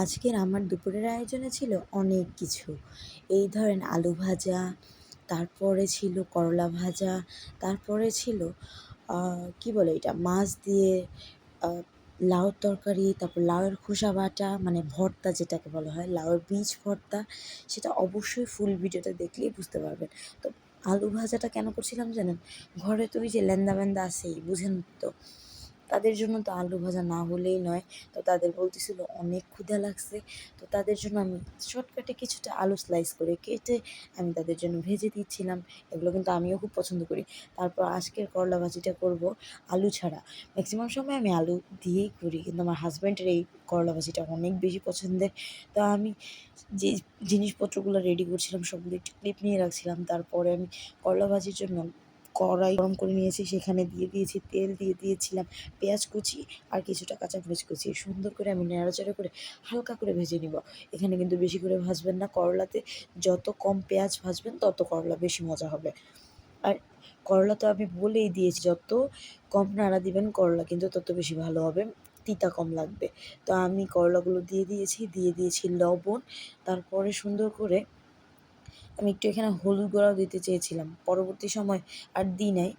আজকের আমার দুপুরের আয়োজনে ছিল অনেক কিছু। এই ধরেন আলু ভাজা, তারপরে ছিল করলা ভাজা, তারপরে ছিল কী বলে এটা? মাছ দিয়ে লাউর তরকারি, তারপর লাউয়ের খোসা বাটা মানে ভর্তা যেটাকে বলা হয়, লাউয়ের বীজ ভর্তা, সেটা অবশ্যই ফুল ভিডিওটা দেখলেই বুঝতে পারবেন। তো আলু ভাজাটা কেন করছিলাম জানেন? ঘরে তো ওই যে ল্যান্দা ব্যান্দা আছেই, বুঝেন তো। তাদের জন্য তো আলু ভাজা না হলেই নয়। তো তাদের বলতেছিল, অনেক ক্ষুধা লাগছে। তো তাদের জন্য আমি শর্টকাটে কিছুটা আলু স্লাইস করে কেটে আমি তাদের জন্য ভেজে দিচ্ছিলাম। এগুলো কিন্তু আমিও খুব পছন্দ করি। তারপর আজকের করলা ভাজিটা করব আলু ছাড়া। ম্যাক্সিমাম সময় আমি আলু দিয়েই করি, কিন্তু আমার হাজব্যান্ডের এই করলা ভাজিটা অনেক বেশি পছন্দের। তো আমি যে জিনিসপত্রগুলো রেডি করছিলাম, সবগুলো একটু ক্লিপ নিয়ে রাখছিলাম। তারপরে আমি করলা ভাজির জন্য কড়াই গরম করে নিয়েছি, সেখানে দিয়ে দিয়েছি তেল, দিয়ে দিয়েছিলাম পেঁয়াজ কুচি আর কিছুটা কাঁচামরিচ কুচি। সুন্দর করে আমি নেড়াচাড়া করে হালকা করে ভেজে নিব। এখানে কিন্তু বেশি করে ভাজবেন না করলাতে। যত কম পেঁয়াজ ভাজবেন, তত করলা বেশি মজা হবে। আর করলা তো আমি বলেই দিয়েছি, যত কম নাড়া দিবেন, করলা কিন্তু তত বেশি ভালো হবে, তিতা কম লাগবে। তো আমি করলাগুলো দিয়ে দিয়েছি দিয়ে দিয়েছি লবণ। তারপরে সুন্দর করে আমি একটু এখানে হলুদ গুঁড়াও দিতে চেয়েছিলাম। পরবর্তী সময় আর দিই নাই।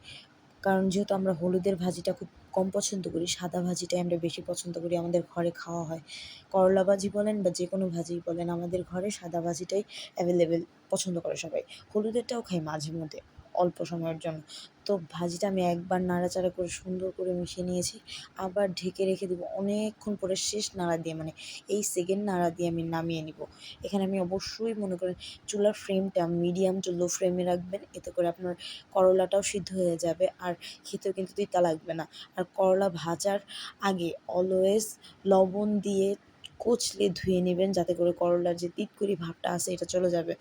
কারণ যেহেতু আমরা হলুদের ভাজিটা খুব কম পছন্দ করি, সাদা ভাজিটাই আমরা বেশি পছন্দ করি, আমাদের ঘরে খাওয়া হয়। করলা ভাজি বলেন বা যে কোনো ভাজি বলেন, আমাদের ঘরে সাদা ভাজিটাই অ্যাভেলেবেল পছন্দ করে সবাই। হলুদেরটাও খাই মাঝে মধ্যে। অল্প সময়ের জন্য। তো ভাজিটা আমি একবার নাড়াচাড়া করে সুন্দর করে মিশিয়ে নিয়েছি। আবার ঢেকে রেখে দেবো অনেকক্ষণ পরে শেষ নাড়া দিয়ে মানে এই সেকেন্ড নাড়া দিয়ে আমি নামিয়ে নিব। এখানে আমি অবশ্যই মনে করেন চুলার ফ্লেমটা মিডিয়াম টু লো ফ্লেমে রাখবেন, এতে করে আপনার করলাটাও সিদ্ধ হয়ে যাবে আর খেতেও কিন্তু তিতা লাগবে না। আর করলা ভাজার আগে অলওয়েজ লবণ দিয়ে কচলে ধুয়ে নেবেন, যাতে করে করলার যে তিতকুড়ি ভাবটা আছে, এটা চলে যাবে।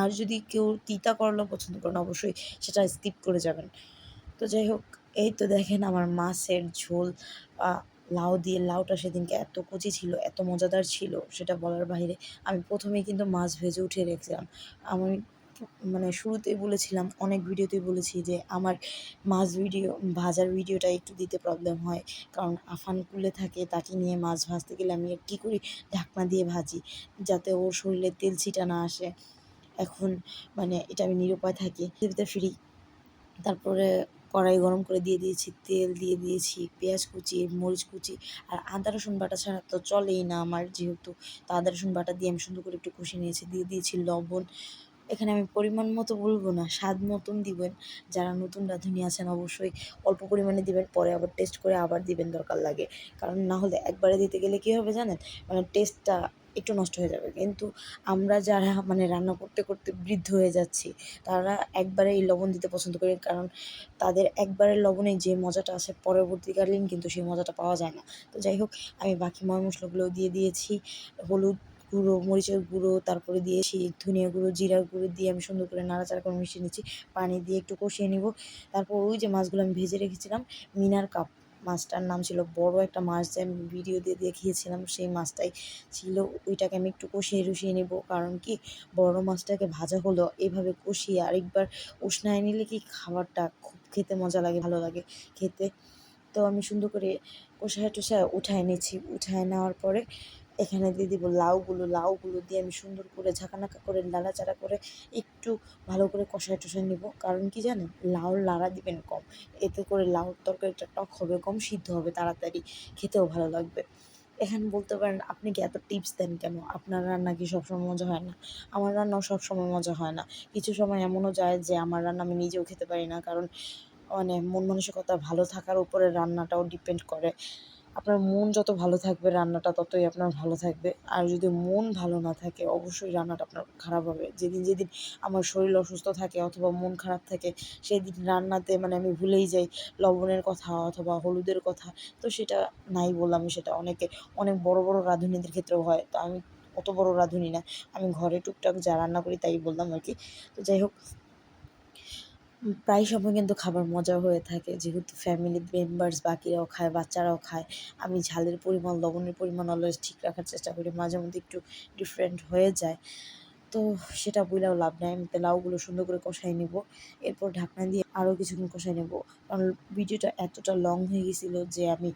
আর যদি কেউ তিতা করলা পছন্দ করেন অবশ্যই সেটা স্কিপ করে যাবেন। তো যাই হোক, এই তো দেখেন আমার মাছের ঝোল। লাউ দিয়ে, লাউটা সেদিনকে এত কচি ছিল, এত মজাদার ছিল, সেটা বলার বাইরে। আমি প্রথমেই কিন্তু মাছ ভেজে উঠিয়ে রেখেছিলাম। আমি মানে শুরুতেই বলেছিলাম, অনেক ভিডিওতেই বলেছি যে আমার মাছ ভিডিও, ভাজার ভিডিওটা একটু দিতে প্রবলেম হয়। কারণ আফান কুলে থাকে, তাকে নিয়ে মাছ ভাজতে গেলে আমি কী করি? ঢাকনা দিয়ে ভাজি, যাতে ওর শরীরে তেল ছিটা না আসে। এখন মানে এটা আমি নিরুপায় থাকি। ভিতরে ফ্রি তারপরে কড়াই গরম করে দিয়ে দিয়েছি, তেল দিয়ে দিয়েছি, পেঁয়াজ কুচি, মরিচ কুচি আর আদা, রসুন বাটা ছাড়া তো চলেই না আমার যেহেতু। তো আদা, রসুন বাটা দিয়ে আমি সুন্দর করে একটু কষিয়ে নিয়েছি, দিয়ে দিয়েছি লবণ। এখানে আমি পরিমাণ মতো বলব না, স্বাদ মতন দিবেন। যারা নতুন রাঁধুনি আছেন অবশ্যই অল্প পরিমাণে দিবেন, পরে আবার টেস্ট করে আবার দিবেন দরকার লাগে। কারণ না হলে একবারে দিতে গেলে কী হবে জানেন? মানে টেস্টটা একটু নষ্ট হয়ে যাবে। কিন্তু আমরা যারা মানে রান্না করতে করতে বৃদ্ধ হয়ে যাচ্ছি, তারা একবারে এই লবণ দিতে পছন্দ করি। কারণ তাদের একবারের লবণে যে মজাটা আছে, পরবর্তীকালীন কিন্তু সেই মজাটা পাওয়া যায় না। তো যাই হোক, আমি বাকি ময় মশলাগুলো দিয়ে দিয়েছি। হলুদ গুঁড়ো, মরিচের গুঁড়ো, তারপরে দিয়েছি ধনিয়া গুঁড়ো, জিরার গুঁড়ো দিয়ে আমি সুন্দর করে নাড়াচাড়া করে মিশিয়ে নিচ্ছি। পানি দিয়ে একটু কষিয়ে নিব। তারপর ওই যে মাছগুলো আমি ভেজে রেখেছিলাম, মিনার কাপ। মাছটার নাম ছিল বড় একটা মাছ যে আমি ভিডিও দিয়ে দেখিয়েছিলাম, সেই মাছটাই ছিল। ওইটাকে আমি একটু কষিয়ে রুষিয়ে নেব। কারণ কি? বড় মাছটাকে ভাজা হলো, এভাবে কষিয়ে আরেকবার উষ্ণায় নিলে কি খাবারটা খুব খেতে মজা লাগে, ভালো লাগে খেতে। তো আমি সুন্দর করে কষায় টষায় উঠায় নিয়েছি। উঠায় নেওয়ার পরে এখানে দিয়ে দিব লাউগুলো লাউগুলো দিয়ে আমি সুন্দর করে ঝাঁকানাকা করে, নাড়াচাড়া করে একটু ভালো করে কষায় টষায় নিব। কারণ কি জানেন লাউর লাড়া দিবেন কম, এতে করে লাউর তরকারিটা টক হবে কম সিদ্ধ হবে তাড়াতাড়ি, খেতেও ভালো লাগবে। এখানে বলতে পারেন, আপনি কি এত টিপস দেন কেন? আপনার রান্না কি সবসময় মজা হয় না? আমার রান্নাও সবসময় মজা হয় না। কিছু সময় এমনও যায় যে আমার রান্না আমি নিজেও খেতে পারি না। কারণ মানে মন মানসিকতা ভালো থাকার উপরে রান্নাটাও ডিপেন্ড করে। আপনার মন যত ভালো থাকবে, রান্নাটা ততই আপনার ভালো থাকবে। আর যদি মন ভালো না থাকে, অবশ্যই রান্নাটা আপনার খারাপ হবে। যেদিন যেদিন আমার শরীর অসুস্থ থাকে অথবা মন খারাপ থাকে সেই দিন রান্নাতে মানে আমি ভুলেই যাই, লবণের কথা অথবা হলুদের কথা, তো সেটা নাই বললাম সেটা অনেকে, অনেক বড় বড় রাঁধুনিদের ক্ষেত্রেও হয়। তো আমি অত বড় রাঁধুনি না, আমি ঘরে টুকটাক যা রান্না করি তাই বললাম আর কি। তো যাই হোক প্রায় সময় কিন্তু খাবার মজা হয়ে থাকে। যেহেতু ফ্যামিলি মেম্বার্স বাকিরাও খায়, বাচ্চারাও খায়, আমি ঝালের পরিমাণ, লবণের পরিমাণ অলওয়েজ ঠিক রাখার চেষ্টা করি। মাঝে মধ্যে একটু ডিফারেন্ট হয়ে যায়। তো সেটা বইলেও লাভ নেই। আমি লাউগুলো সুন্দর করে কষাই নেব। এরপর ঢাকনা দিয়ে আরও কিছুক্ষণ কষাই নেব। কারণ ভিডিওটা এতটা লং হয়ে গেছিল যে আমি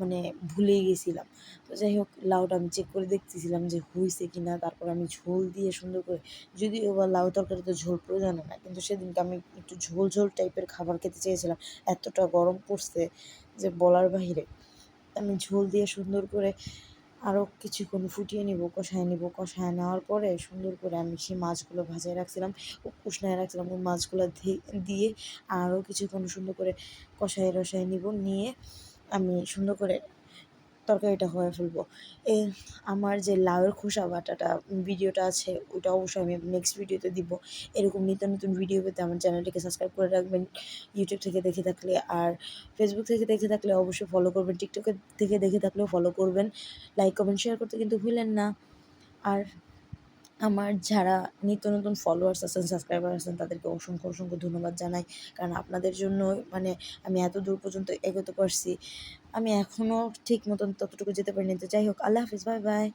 মানে ভুলেই গেছিলাম। তো যাই হোক, লাউটা আমি চেক করে দেখতেছিলাম যে হয়েছে কি না তারপর আমি ঝোল দিয়ে সুন্দর করে, যদিও বা লাউ তরকারিতে ঝোল প্রয়োজন না, কিন্তু সেদিনকে আমি একটু ঝোল ঝোল টাইপের খাবার খেতে চেয়েছিলাম। এতটা গরম পড়ছে যে বলার বাহিরে। আমি ঝোল দিয়ে সুন্দর করে আরও কিছুক্ষণ ফুটিয়ে নিব, কষায় নিব। কষায় নেওয়ার পরে সুন্দর করে আমি সেই মাছগুলো ভাজায় রাখছিলাম, উষ্ণায় রাখছিলাম ওই মাছগুলো দিয়ে আরও কিছুক্ষণ সুন্দর করে কষায় রসায় নিব, নিয়ে আমি সুন্দর করে তরকারিটা হয়ে ফেলব। এ, আমার যে লাউয়ের খোসা বাটাটা ভিডিওটা আছে ওটা অবশ্যই আমি নেক্সট ভিডিওতে দিব। এরকম নিত্য নতুন ভিডিও পেতে আমার চ্যানেলটিকে সাবস্ক্রাইব করে রাখবেন ইউটিউব থেকে দেখে থাকলে। আর ফেসবুক থেকে দেখে থাকলে অবশ্যই ফলো করবেন টিকটকে থেকে দেখে থাকলেও ফলো করবেন। লাইক কমেন্ট শেয়ার করতে কিন্তু ভুলেন না। আর আমার যারা নিত্য নতুন ফলোয়ার্স আছেন সাবস্ক্রাইবার আছেন, তাদেরকে অসংখ্য অসংখ্য ধন্যবাদ জানাই। কারণ আপনাদের জন্য মানে আমি এত দূর পর্যন্ত এগোতে পারছি। আমি এখনও ঠিক মতন ততটুকু যেতে পারিনি। তো যাই হোক, আল্লাহ হাফিজ বাই বাই